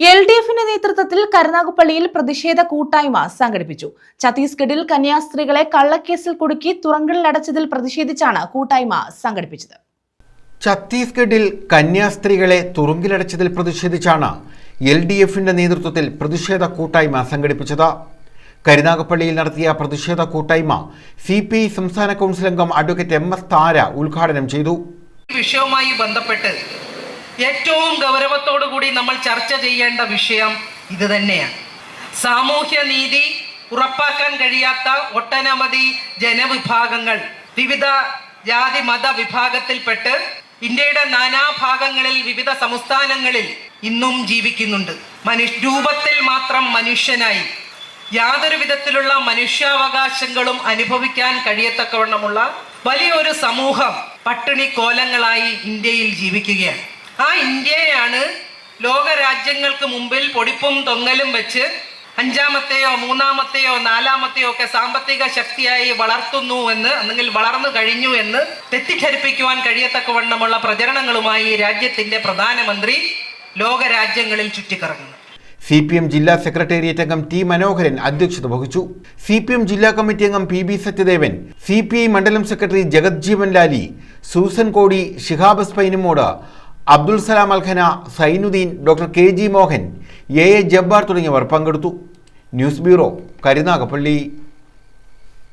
L D എഫിന്റെ നേതൃത്വത്തിൽ കരുനാഗപ്പള്ളിയിൽ പ്രതിഷേധ കൂട്ടായ്മ സംഘടിപ്പിച്ചു. ഛത്തീസ്ഗഡിൽ കന്യാസ്ത്രീകളെ കള്ളക്കേസിൽ കുടുക്കി തുറങ്കലിലടച്ചതിൽ പ്രതിഷേധിച്ചാണ് കൂട്ടായ്മ സംഘടിപ്പിച്ചത്. ഛത്തീസ്ഗഡിൽ കന്യാസ്ത്രീകളെ തുറങ്കിലടച്ചതിൽ പ്രതിഷേധിച്ചാണ് എൽ ഡി എഫിന്റെ നേതൃത്വത്തിൽ പ്രതിഷേധ കൂട്ടായ്മ സംഘടിപ്പിച്ചത്. കരുനാഗപ്പള്ളിയിൽ നടത്തിയ പ്രതിഷേധ കൂട്ടായ്മ സി പി ഐ സംസ്ഥാന കൗൺസിൽ അംഗം അഡ്വക്കേറ്റ് എം എസ് താര ഉദ്ഘാടനം ചെയ്തു. വിഷയവുമായി ബന്ധപ്പെട്ട് ഏറ്റവും ഗൗരവത്തോടു കൂടി നമ്മൾ ചർച്ച ചെയ്യേണ്ട വിഷയം ഇത് തന്നെയാണ്. സാമൂഹ്യ നീതി ഉറപ്പാക്കാൻ കഴിയാത്ത ഒട്ടനവധി ജനവിഭാഗങ്ങൾ വിവിധ ജാതി മത വിഭാഗത്തിൽപ്പെട്ട് ഇന്ത്യയുടെ നാനാഭാഗങ്ങളിൽ വിവിധ സംസ്ഥാനങ്ങളിൽ ഇന്നും ജീവിക്കുന്നുണ്ട്. മനുഷ്യ രൂപത്തിൽ മാത്രം മനുഷ്യനായി യാതൊരു വിധത്തിലുള്ള മനുഷ്യാവകാശങ്ങളും അനുഭവിക്കാൻ കഴിയത്തക്കവണ്ണമുള്ള വലിയൊരു സമൂഹം പട്ടിണി കോലങ്ങളായി ഇന്ത്യയിൽ ജീവിക്കുകയാണ്. ആ ഇന്ത്യയാണ് ലോകരാജ്യങ്ങൾക്ക് മുമ്പിൽ പൊടിപ്പും തൊങ്ങലും വെച്ച് അഞ്ചാമത്തെയോ മൂന്നാമത്തെയോ നാലാമത്തെയോ ഒക്കെ സാമ്പത്തിക ശക്തിയായി വളർത്തുന്നു എന്ന് അല്ലെങ്കിൽ വളർന്നു കഴിഞ്ഞു എന്ന് തെറ്റിദ്ധരിപ്പിക്കുവാൻ കഴിയത്തക്കവണ്ണമുള്ള പ്രചരണങ്ങളുമായി രാജ്യത്തിന്റെ പ്രധാനമന്ത്രി ലോകരാജ്യങ്ങളിൽ ചുറ്റിക്കറങ്ങുന്നു. സി പി എം ജില്ലാ സെക്രട്ടേറിയറ്റ് അംഗം ടി മനോഹരൻ അധ്യക്ഷത വഹിച്ചു. സി പി എം ജില്ലാ കമ്മിറ്റി അംഗം P B Sathyadevan C P I മണ്ഡലം സെക്രട്ടറി ജഗജ്ജീവൻ ലാലി സൂസൻ കോടി ഷിഹാബ് സ്പൈനുമോട് Abdul Salam അൽഖന Sainudheen doctor K G Mohan A A Jabbar തുടങ്ങിയവർ പങ്കെടുത്തു. News bureau Karunagappally.